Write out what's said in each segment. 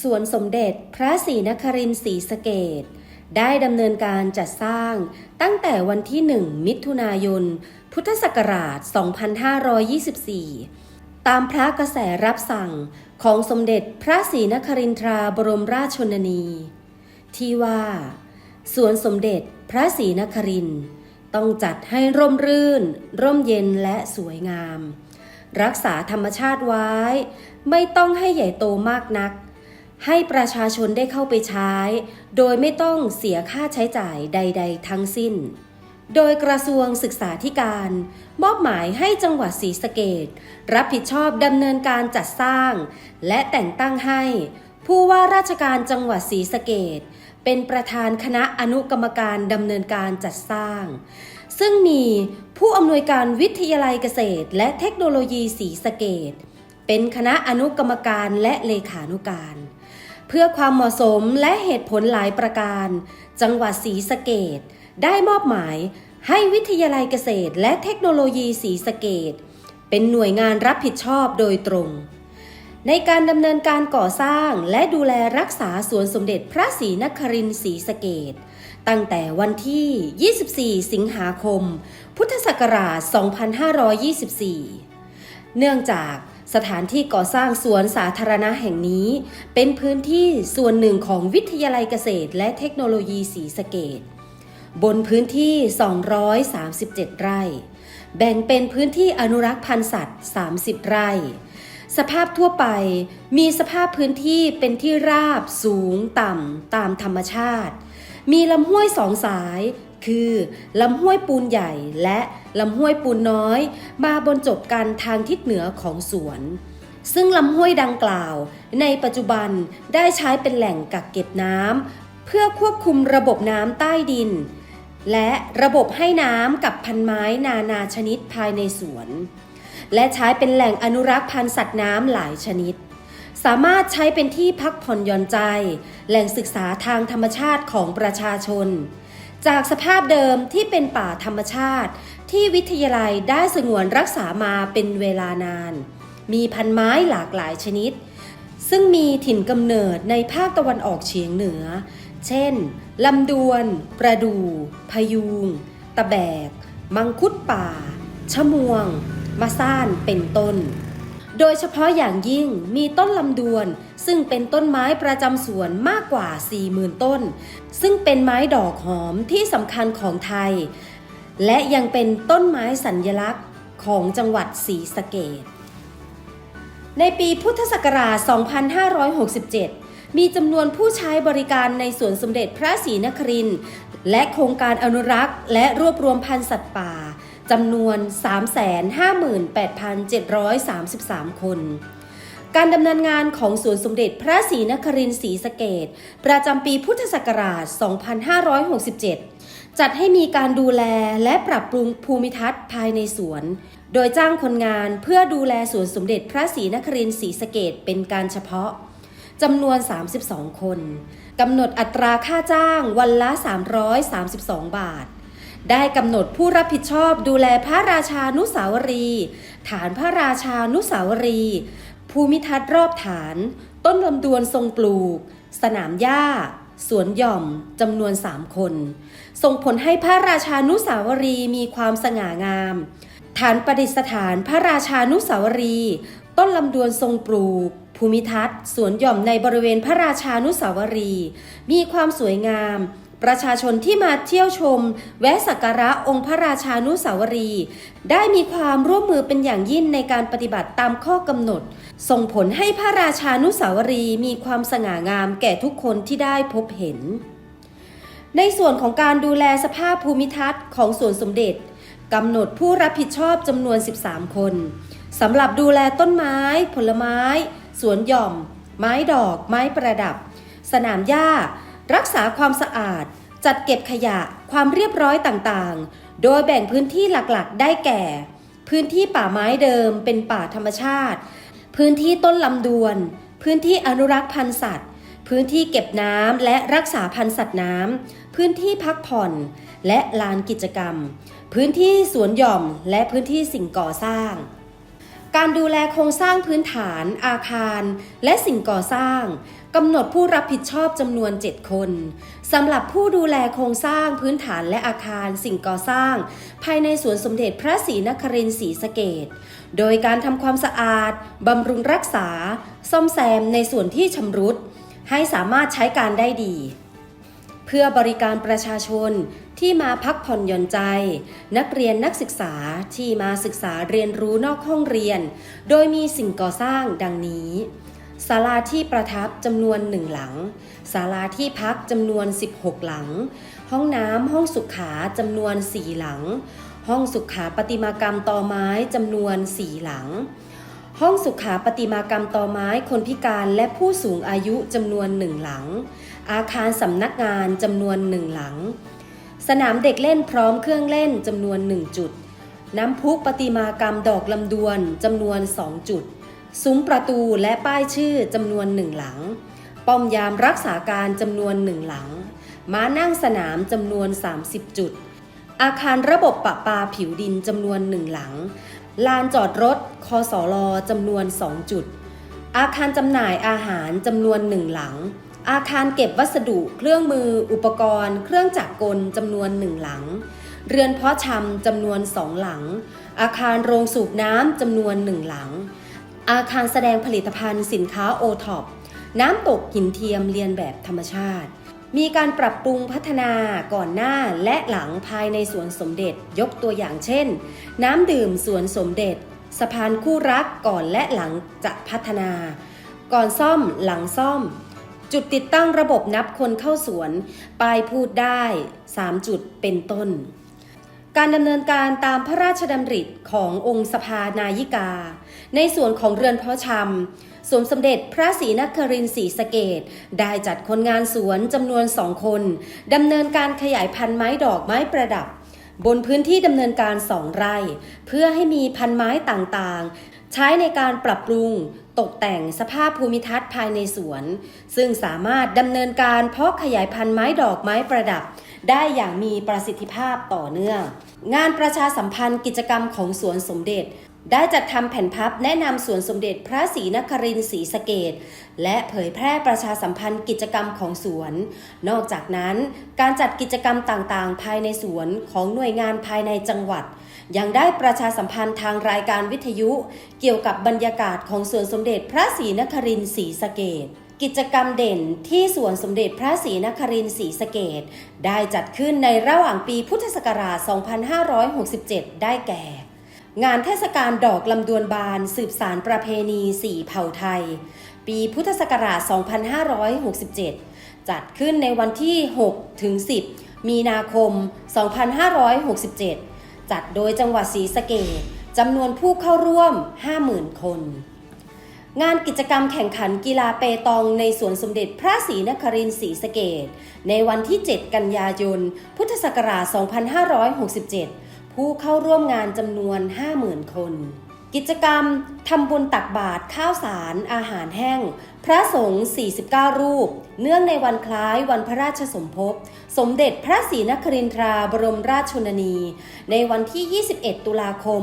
สวนสมเด็จพระศรีนครินทร์ศรีสะเกดได้ดำเนินการจัดสร้างตั้งแต่วันที่ 1 มิถุนายน พุทธศักราช 2524 ตามพระกระแสรับสั่งของสมเด็จพระศรีนครินทราบรมราชชนนี ที่ว่า สวนสมเด็จพระศรีนครินต้องจัดให้ร่มรื่น ร่มเย็นและสวยงาม รักษาธรรมชาติไว้ ไม่ต้องให้ใหญ่โตมากนัก ให้ประชาชนได้เข้าไปใช้ โดยไม่ต้องเสียค่าใช้จ่ายใด ๆ ทั้งสิ้น โดยกระทรวงศึกษาธิการ มอบหมายให้จังหวัดศรีสะเกดรับผิดชอบดำเนินการจัดสร้าง และแต่งตั้งให้ ผู้ว่าราชการจังหวัดศรีสะเกดเป็นประธานคณะอนุกรรมการดำเนินการจัดสร้าง ซึ่งมีผู้อำนวยการวิทยาลัยเกษตร และเทคโนโลยีศรีสะเกดเป็นคณะอนุกรรมการและเลขานุการ เพื่อความเหมาะสมและเหตุผลหลายประการ จังหวัดศรีสะเกดได้มอบหมายให้วิทยาลัยเกษตรและเทคโนโลยีศรีสะเกดเป็นหน่วยงานรับผิดชอบโดยตรง ในการดำเนินการก่อสร้างและดูแลรักษาสวนสมเด็จพระศรีนครินทร์ศรีสะเกดตั้งแต่วันที่ 24 สิงหาคม พุทธศักราช 2524 เนื่องจาก สถานที่ก่อสร้างสวนสาธารณะแห่งนี้ เป็นพื้นที่ส่วนหนึ่งของวิทยาลัยเกษตร และเทคโนโลยีศรีสะเกดบนพื้นที่ 237 ไร่ แบ่งเป็นพื้นที่อนุรักษ์พันธุ์สัตว์ 30 ไร่ สภาพทั่วไปมีสภาพพื้นที่เป็นที่ราบสูงต่ำตามธรรมชาติ มีลำห้วยสองสาย คือลำห้วยปูนใหญ่และลำห้วยปูนน้อย มาบนจบกันทางทิศเหนือของสวน ซึ่งลำห้วยดังกล่าว ในปัจจุบันได้ใช้เป็นแหล่งกักเก็บน้ำเพื่อควบคุมระบบน้ำใต้ดิน และระบบให้น้ำกับพันไม้นานาชนิดภายในสวน และใช้เป็นแหล่งอนุรักษ์พันธุ์สัตว์น้ำหลายชนิดสามารถใช้เป็นที่พักผ่อนหย่อนใจ แหล่งศึกษาทางธรรมชาติของประชาชน จากสภาพเดิมที่เป็นป่าธรรมชาติ ที่วิทยาลัยได้สงวนรักษามาเป็นเวลานาน มีพันไม้หลากหลายชนิด ซึ่งมีถิ่นกำเนิดในภาคตะวันออกเฉียงเหนือ เช่นลำดวน ประดูพยูงตะแบก มังคุดป่า ชะมวง มะซ่านเป็นต้น โดยเฉพาะอย่างยิ่งมีต้นลำดวน ซึ่งเป็นต้นไม้ประจำสวนมากกว่า 40,000 ต้น ซึ่งเป็นไม้ดอกหอมที่สำคัญของไทย และยังเป็นต้นไม้สัญญลักษณ์ของจังหวัดศรีสะเกษในปีพุทธศักราช 2567 มีจำนวนผู้ใช้บริการในสวนสมเด็จพระศรีนครินทร์และโครงการอนุรักษ์ และรวบรวมพันธุ์สัตว์ป่า จำนวน 358,733 คน การดำเนินงานของสวนสมเด็จพระศรีนครินทร์ศรีสะเกดประจำปีพุทธศักราช 2567 จัดให้มีการดูแลและปรับปรุงภูมิทัศน์ภายในสวน โดยจ้างคนงานเพื่อดูแลสวนสมเด็จพระศรีนครินทร์ศรีสะเกดเป็นการเฉพาะจำนวน 32 คน กำหนดอัตราค่าจ้างวันละ 332 บาท ได้กำหนดผู้รับผิดชอบดูแลพระราชานุสาวรี ฐานพระราชานุสาวรี ภูมิทัศน์รอบฐาน ต้นลำดวนทรงปลูก สนามหญ้า สวนหย่อมจำนวน3คน ส่งผลให้พระราชานุสาวรีมีความสง่างาม ฐานประดิษฐานพระราชานุสาวรี ต้นลำดวนทรงปลูกภูมิทัศน์สวนหย่อมในบริเวณพระราชานุสาวรี มีความสวยงาม ประชาชนที่มาเที่ยวชม แวะสักการะองค์พระราชานุสาวรี ได้มีความร่วมมือเป็นอย่างยิ่งในการปฏิบัติตามข้อกำหนด ส่งผลให้พระราชานุสาวรีมีความสง่างามแก่ทุกคนที่ได้พบเห็น ในส่วนของการดูแลสภาพภูมิทัศน์ของสวนสมเด็จกำหนดผู้รับผิดชอบจำนวน 13 คนสำหรับดูแลต้นไม้ ผลไม้ สวนหย่อม ไม้ดอก ไม้ประดับ สนามหญ้า รักษาความสะอาด จัดเก็บขยะความเรียบร้อยต่างๆ โดยแบ่งพื้นที่หลักๆ ได้แก่ พื้นที่ป่าไม้เดิมเป็นป่าธรรมชาติ พื้นที่ต้นลำดวน พื้นที่อนุรักษ์พันธุ์สัตว์ พื้นที่เก็บน้ำและรักษาพันธุ์สัตว์น้ำพื้นที่พักผ่อน และลานกิจกรรม พื้นที่สวนหย่อมและพื้นที่สิ่งก่อสร้างการดูแลโครงสร้างพื้นฐานอาคาร และสิ่งก่อสร้าง กำหนดผู้รับผิดชอบจำนวน 7 คนสำหรับผู้ดูแลโครงสร้างพื้นฐานและอาคารสิ่งก่อสร้าง ภายในสวนสมเด็จพระศรีนครินทร์ศรีสะเกดโดยการทำความสะอาดบำรุงรักษา ซ่อมแซมในส่วนที่ชำรุด ให้สามารถใช้การได้ดี เพื่อบริการประชาชนที่มาพักผ่อนหย่อนใจ นักเรียนนักศึกษาที่มาศึกษาเรียนรู้นอกห้องเรียน โดยมีสิ่งก่อสร้างดังนี้ ศาลาที่ประทับจำนวนหนึ่งหลัง ศาลาที่พักจำนวน 16 หลัง ห้องน้ำห้องสุขาจำนวน 4 หลัง ห้องสุขาปฏิมากรรมตอไม้จำนวน 4 หลัง ห้องสุขาปฏิมากรรมตอไม้คนพิการและผู้สูงอายุจำนวนหนึ่งหลัง อาคารสำนักงานจำนวนหนึ่งหลัง สนามเด็กเล่นพร้อมเครื่องเล่นจำนวนหนึ่งจุด น้ำพุปฏิมากรรมดอกลำดวนจำนวนสองจุด ซุ้มประตูและป้ายชื่อจำนวนหนึ่งหลัง ป้อมยามรักษาการจำนวนหนึ่งหลัง ม้านั่งสนามจำนวน 30 จุด อาคารระบบปะปาผิวดินจำนวนหนึ่งหลัง ลานจอดรถ คอสอลอจำนวน 2 จุด อาคารจำหน่ายอาหารจำนวนหนึ่งหลัง อาคารเก็บวัสดุเครื่องมือ อุปกรณ์ เครื่องจักรกลจำนวนหนึ่งหลัง เรือนเพาะชำจำนวนสองหลัง อาคารโรงสูบน้ำจำนวนหนึ่งหลัง อาคารแสดงผลิตภัณฑ์สินค้าโอท็อปน้ำตกหินเทียมเรียนแบบธรรมชาติ มีการปรับปรุงพัฒนาก่อนหน้าและหลังภายในสวนสมเด็จยกตัวอย่างเช่น น้ำดื่มสวนสมเด็จ สะพานคู่รักก่อนและหลังจะพัฒนา ก่อนซ่อมหลังซ่อม จุดติดตั้งระบบนับคนเข้าสวนป้ายพูดได้ 3 จุดเป็นต้น การดำเนินการตามพระราชดำริขององค์สภานายิกา ในส่วนของเรือนเพาะชำสวนสมเด็จพระศรีนครินทร์ศรีสเกดได้จัดคนงานสวนจำนวนสองคนดำเนินการขยายพันธุ์ไม้ดอกไม้ประดับ บนพื้นที่ดำเนินการสองไร่ เพื่อให้มีพันไม้ต่างๆ ใช้ในการปรับปรุง ตกแต่งสภาพภูมิทัศน์ภายในสวน ซึ่งสามารถดำเนินการเพาะขยายพันธุ์ไม้ดอกไม้ประดับ ได้อย่างมีประสิทธิภาพต่อเนื่อง งานประชาสัมพันธ์กิจกรรมของสวนสมเด็จ ได้จัดทำแผ่นพับแนะนำสวนสมเด็จพระศรีนครินทร์ศรีสะเกดและเผยแพร่ประชาสัมพันธ์กิจกรรมของสวน นอกจากนั้นการจัดกิจกรรมต่างๆ ภายในสวนของหน่วยงานภายในจังหวัด ยังได้ประชาสัมพันธ์ทางรายการวิทยุ เกี่ยวกับบรรยากาศของสวนสมเด็จพระศรีนครินทร์ศรีสะเกดกิจกรรมเด่นที่สวนสมเด็จพระศรีนครินทร์ศรีสะเกดได้จัดขึ้นในระหว่างปีพุทธศักราช 2567 ได้แก่ งานเทศกาลดอกลำดวนบานสืบสารประเพณีสี่เผ่าไทย ปีพุทธศักราช 2567 จัดขึ้นในวันที่ 6 ถึง 10 มีนาคม 2567 จัดโดยจังหวัดศรีสะเกดจำนวนผู้เข้าร่วม 50,000 คน งานกิจกรรมแข่งขันกีฬาเปตองในสวนสมเด็จพระศรีนครินทร์ศรีสะเกดในวันที่ 7 กันยายน พุทธศักราช 2567 ผู้เข้าร่วมงานจำนวน 50,000 คน กิจกรรมทำบุญตักบาตรข้าวสารอาหารแห้ง พระสงฆ์ 49 รูป เนื่องในวันคล้ายวันพระราชสมภพ สมเด็จพระศรีนครินทราบรมราชชนนี ในวันที่ 21 ตุลาคม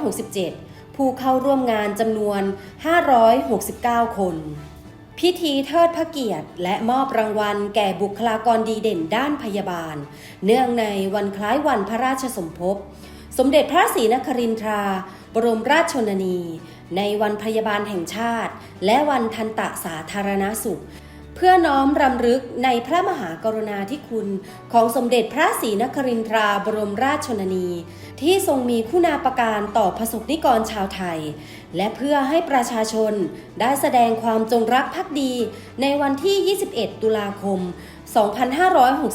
2567 ผู้เข้าร่วมงานจำนวน 569 คน พิธีเทิดพระเกียรติ และมอบรางวัลแก่บุคลากรดีเด่นด้านพยาบาล เนื่องในวันคล้ายวันพระราชสมภพ สมเด็จพระศรีนครินทรา บรมราชชนนี ในวันพยาบาลแห่งชาติ และวันทันตะสาธารณสุข พื่อน้อมรำลึกในพระมหากรุณาธิคุณ ของสมเด็จพระศรีนครินทราบรมราชชนนี ที่ทรงมีคุณาประการต่อประสบนิกรชาวไทย และเพื่อให้ประชาชนได้แสดงความจงรักภักดีในวันที่ 21 ตุลาคม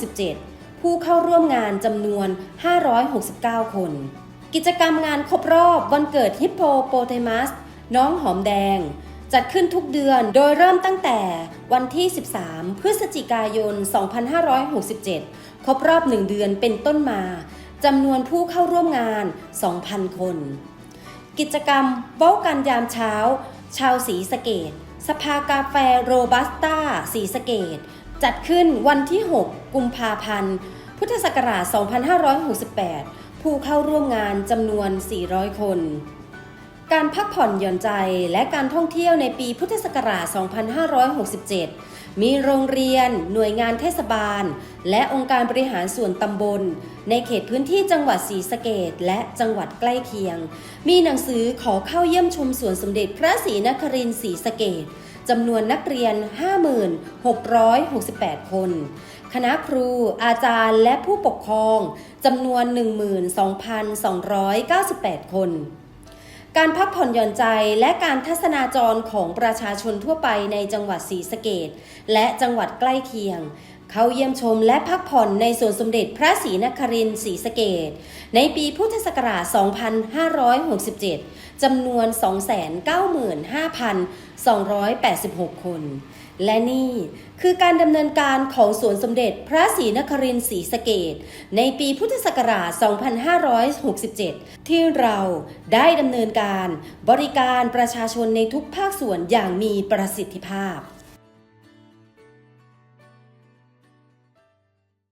2567 ผู้เข้าร่วมงานจำนวน 569 คน กิจกรรมงานครบรอบวันเกิดฮิปโปโปเตมัส น้องหอมแดง จัดขึ้นทุกเดือนโดยเริ่มตั้งแต่วันที่ 13 พฤศจิกายน 2567 ครบรอบ 1 เดือนเป็นต้นมาจำนวนผู้เข้าร่วมงาน 2,000 คน กิจกรรมเว้ากันยามเช้า ชาวสีสเกต สภากาแฟโรบัสต้าสีสเกต จัดขึ้นวันที่ 6 กุมภาพันธ์ พุทธศักราช 2568 ผู้เข้าร่วมงานจำนวน 400 คน การพักผ่อนหย่อนใจและการท่องเที่ยวในปีพุทธศักราช 2567 มีโรงเรียน หน่วยงานเทศบาล และองค์การบริหารส่วนตำบล ในเขตพื้นที่จังหวัดศรีสะเกดและจังหวัดใกล้เคียง มีหนังสือขอเข้าเยี่ยมชมสวนสมเด็จพระศรีนครินทร์ศรีสะเกดจำนวนนักเรียน 5668 คน คณะครู อาจารย์และผู้ปกครองจำนวน 12,298 คน การพักผ่อนหย่อนใจและการทัศนาจรของประชาชนทั่วไปในจังหวัดศรีสะเกดและจังหวัดใกล้เคียง เข้าเยี่ยมชมและพักผ่อนในสวนสมเด็จพระศรีนครินทร์ศรีสะเกดในปีพุทธศักราช 2567 จำนวน 295,286 คน และนี่คือการดำเนินการของสวนสมเด็จพระศรีนครินทร์ศรีสเกต ในปีพุทธศักราช 2567 ที่เราได้ดำเนินการบริการประชาชนในทุกภาคส่วนอย่างมีประสิทธิภาพ